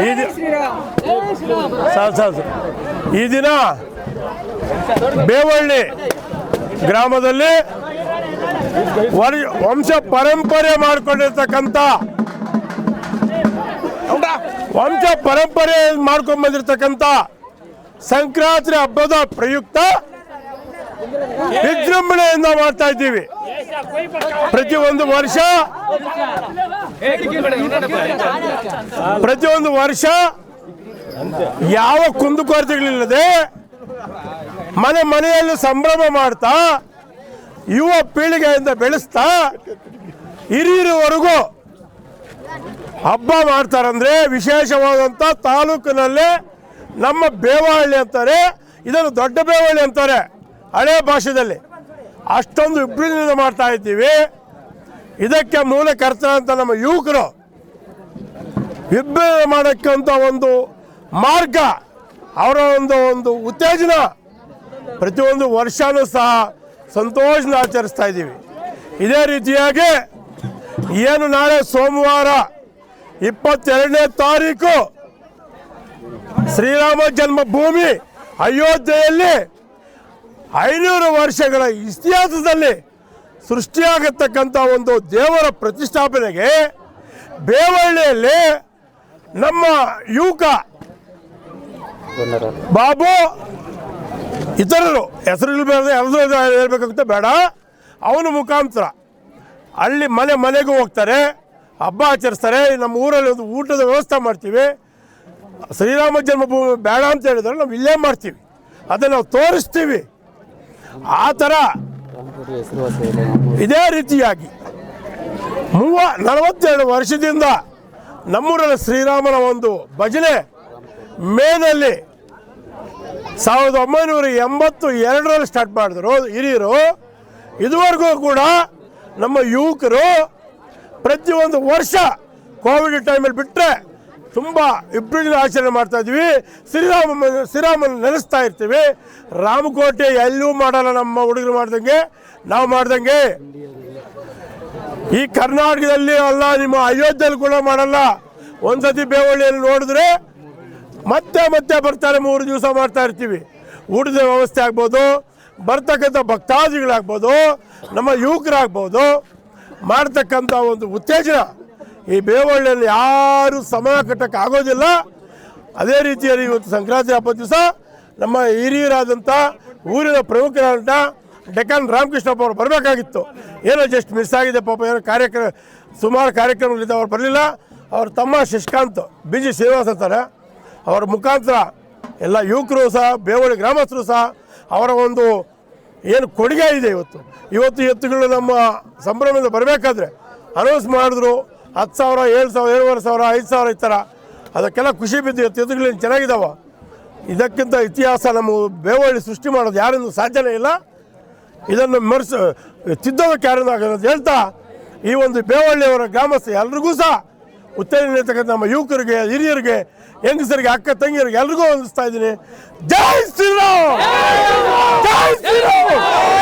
ಈ ಸಾಕು ಈ ದಿನ ಬೇವಳ್ಳಿ ಗ್ರಾಮದಲ್ಲಿ ವಂಶ ಪರಂಪರೆ ಮಾಡಿಕೊಂಡಿರ್ತಕ್ಕಂಥ ವಂಶ ಪರಂಪರೆ ಮಾಡ್ಕೊಂಡ್ ಬಂದಿರತಕ್ಕಂಥ ಸಂಕ್ರಾಂತಿ ಹಬ್ಬದ ಪ್ರಯುಕ್ತ ವಿಜೃಂಭಣೆಯಿಂದ ಮಾಡ್ತಾ ಇದ್ದೀವಿ. ಪ್ರತಿಯೊಂದು ವರ್ಷ ಪ್ರತಿಯೊಂದು ವರ್ಷ ಯಾವ ಕುಂದುಕೊರತೆಗಳಿಲ್ಲದೆ ಮನೆ ಮನೆಯಲ್ಲಿ ಸಂಭ್ರಮ ಮಾಡ್ತಾ ಯುವ ಪೀಳಿಗೆಯಿಂದ ಬೆಳೆಸ್ತಾ ಹಿರಿಯರವರೆಗೂ ಹಬ್ಬ ಮಾಡ್ತಾರಂದ್ರೆ ವಿಶೇಷವಾದಂಥ ತಾಲೂಕಿನಲ್ಲೇ ನಮ್ಮ ಬೇವಹಳ್ಳಿ ಅಂತಾರೆ. ಇದನ್ನು ದೊಡ್ಡ ಬೇವಹಳ್ಳಿ ಅಂತಾರೆ. ಹಳೆ ಭಾಷೆಯಲ್ಲಿ ಅಷ್ಟೊಂದು ವಿಭಿನ್ನ ಮಾಡ್ತಾ ಇದ್ದೀವಿ. ಇದಕ್ಕೆ ಮೂಲ ಕರ್ತರಂತ ನಮ್ಮ ಯುವಕರು ವಿಭ್ರಮ ಮಾಡೋಕ್ಕಂಥ ಒಂದು ಮಾರ್ಗ, ಅವರ ಒಂದು ಒಂದು ಉತ್ತೇಜನ ಪ್ರತಿಯೊಂದು ವರ್ಷನೂ ಸಹ ಸಂತೋಷದಿಂದ ಆಚರಿಸ್ತಾ ಇದ್ದೀವಿ. ಇದೇ ರೀತಿಯಾಗಿ ಏನು ನಾಳೆ ಸೋಮವಾರ ಇಪ್ಪತ್ತೆರಡನೇ ತಾರೀಕು ಶ್ರೀರಾಮ ಜನ್ಮಭೂಮಿ ಅಯೋಧ್ಯೆಯಲ್ಲಿ ಐನೂರು ವರ್ಷಗಳ ಇತಿಹಾಸದಲ್ಲಿ ಸೃಷ್ಟಿಯಾಗತಕ್ಕಂಥ ಒಂದು ದೇವರ ಪ್ರತಿಷ್ಠಾಪನೆಗೆ ಬೇವಳ್ಳಿಯಲ್ಲಿ ನಮ್ಮ ಯುವಕ ಬಾಬು, ಇತರರು ಹೆಸರು ಇಲ್ಬೇಡ ಎಲ್ಲರೂ ಹೇಳ್ಬೇಕಾಗುತ್ತೆ, ಬೇಡ. ಅವನ ಮುಖಾಂತರ ಅಲ್ಲಿ ಮನೆ, ಮನೆಗೂ ಹೋಗ್ತಾರೆ, ಹಬ್ಬ ಆಚರಿಸ್ತಾರೆ. ನಮ್ಮ ಊರಲ್ಲಿ ಒಂದು ಊಟದ ವ್ಯವಸ್ಥೆ ಮಾಡ್ತೀವಿ. ಶ್ರೀರಾಮ ಜನ್ಮಭೂಮಿ ಬೇಡ ಅಂತ ಹೇಳಿದ್ರೆ ನಾವು ಇಲ್ಲೇ ಮಾಡ್ತೀವಿ. ಅದನ್ನು ನಾವು ತೋರಿಸ್ತೀವಿ. ಆ ಥರ ಇದೇ ರೀತಿಯಾಗಿ ಮೂವ ನಲವತ್ತೆರಡು ವರ್ಷದಿಂದ ನಮ್ಮೂರಲ್ಲಿ ಶ್ರೀರಾಮನ ಒಂದು ಭಜನೆ ಮೇನಲ್ಲಿ ಸಾವಿರದ ಒಂಬೈನೂರ ಎಂಬತ್ತು ಎರಡರಲ್ಲಿ ಸ್ಟಾರ್ಟ್ ಮಾಡಿದ್ರು. ಹಿರಿಯರು, ಇದುವರೆಗೂ ಕೂಡ ನಮ್ಮ ಯುವಕರು ಪ್ರತಿಯೊಂದು ವರ್ಷ ಕೋವಿಡ್ ಟೈಮಲ್ಲಿ ಬಿಟ್ಟರೆ ತುಂಬ ವಿಪರೀತ ಆಚರಣೆ ಮಾಡ್ತಾ ಇದ್ದೀವಿ. ಶ್ರೀರಾಮ ಶ್ರೀರಾಮನ ನೆಲೆಸ್ತಾ ಇರ್ತೀವಿ. ರಾಮಕೋಟೆ ಎಲ್ಲೂ ಮಾಡಲ್ಲ ನಮ್ಮ ಹುಡುಗರು ಮಾಡ್ದಂಗೆ. ನಾವು ಮಾಡ್ದಂಗೆ. ಈ ಕರ್ನಾಟಕದಲ್ಲಿ ಅಲ್ಲ, ನಿಮ್ಮ ಅಯೋಧ್ಯೆಯಲ್ಲಿ ಕೂಡ ಮಾಡಲ್ಲ. ಒಂದ್ಸತಿ ಬೇವಳ್ಳಿಯಲ್ಲಿ ನೋಡಿದ್ರೆ ಮತ್ತೆ ಮತ್ತೆ ಬರ್ತಾರೆ, ಮೂರು ದಿವಸ ಮಾಡ್ತಾ ಇರ್ತೀವಿ. ಊಟದ ವ್ಯವಸ್ಥೆ ಆಗ್ಬೋದು, ಬರ್ತಕ್ಕಂಥ ಭಕ್ತಾದಿಗಳಾಗ್ಬೋದು, ನಮ್ಮ ಯುವಕರಾಗ್ಬೋದು, ಮಾಡ್ತಕ್ಕಂಥ ಒಂದು ಉತ್ತೇಜನ. ಈ ಬೇವಳ್ಳಿಯಲ್ಲಿ ಯಾರು ಸಮಯ ಕಟ್ಟಕ್ಕೆ ಆಗೋದಿಲ್ಲ. ಅದೇ ರೀತಿಯಲ್ಲಿ ಇವತ್ತು ಸಂಕ್ರಾಂತಿ ಹಬ್ಬದ ದಿವಸ ನಮ್ಮ ಹಿರಿಯರಾದಂಥ ಊರಿನ ಪ್ರಮುಖರಾದಂಥ ಡೆಕಾನ್ ರಾಮಕೃಷ್ಣಪ್ಪ ಅವರು ಬರಬೇಕಾಗಿತ್ತು. ಏನೋ ಜಸ್ಟ್ ಮಿಸ್ ಆಗಿದೆ ಪಾಪ, ಏನೋ ಕಾರ್ಯಕ್ರಮ ಸುಮಾರು ಕಾರ್ಯಕ್ರಮಗಳಿದ್ದ ಅವ್ರು ಬರಲಿಲ್ಲ. ಅವ್ರ ತಮ್ಮ ಶಶಿಕಾಂತ್ ಬಿ ಜಿ ಶ್ರೀನಿವಾಸ್ ಅಂತಾರೆ. ಅವರ ಮುಖಾಂತರ ಎಲ್ಲ ಯುವಕರು ಸಹ ಬೇವಳಿ ಗ್ರಾಮಸ್ಥರು ಸಹ ಅವರ ಒಂದು ಏನು ಕೊಡುಗೆ ಇದೆ ಇವತ್ತು. ಇವತ್ತು ಎತ್ತುಗಳು ನಮ್ಮ ಸಂಭ್ರಮದಿಂದ ಬರಬೇಕಾದ್ರೆ ಅನೌನ್ಸ್ ಮಾಡಿದ್ರು. ಹತ್ತು ಸಾವಿರ, ಏಳು ಸಾವಿರ, ಏಳುವರೆ ಸಾವಿರ, ಐದು ಸಾವಿರ ಈ ಥರ. ಅದಕ್ಕೆಲ್ಲ ಖುಷಿ ಬಿದ್ದು ಇವತ್ತು ಚೆನ್ನಾಗಿದ್ದಾವೆ ಇದಕ್ಕಿಂತ ಇತಿಹಾಸ ನಮ್ಮ ಬೇವಳ್ಳಿ ಸೃಷ್ಟಿ ಮಾಡೋದು ಯಾರಿಂದ ಸಾಧ್ಯನೇ ಇಲ್ಲ. ಇದನ್ನು ಮೆರೆಸ, ತಿದ್ದೋದಕ್ಕೆ ಯಾರಿಂದ ಅಂತ ಹೇಳ್ತಾ, ಈ ಒಂದು ಬೇವಳ್ಳಿಯವರ ಗ್ರಾಮಸ್ಥ ಎಲ್ರಿಗೂ ಸಹ ಉತ್ತೇಜನ ನಮ್ಮ ಯುವಕರಿಗೆ, ಹಿರಿಯರಿಗೆ, ಹೆಂಗಸರಿಗೆ, ಅಕ್ಕ ತಂಗಿಯರಿಗೆ ಎಲ್ರಿಗೂ ಹೊಂದಿಸ್ತಾ ಇದ್ದೀನಿ. ಜೈ ಶ್ರೀರಾಮ್! ಜೈ ಶ್ರೀರಾಮ್!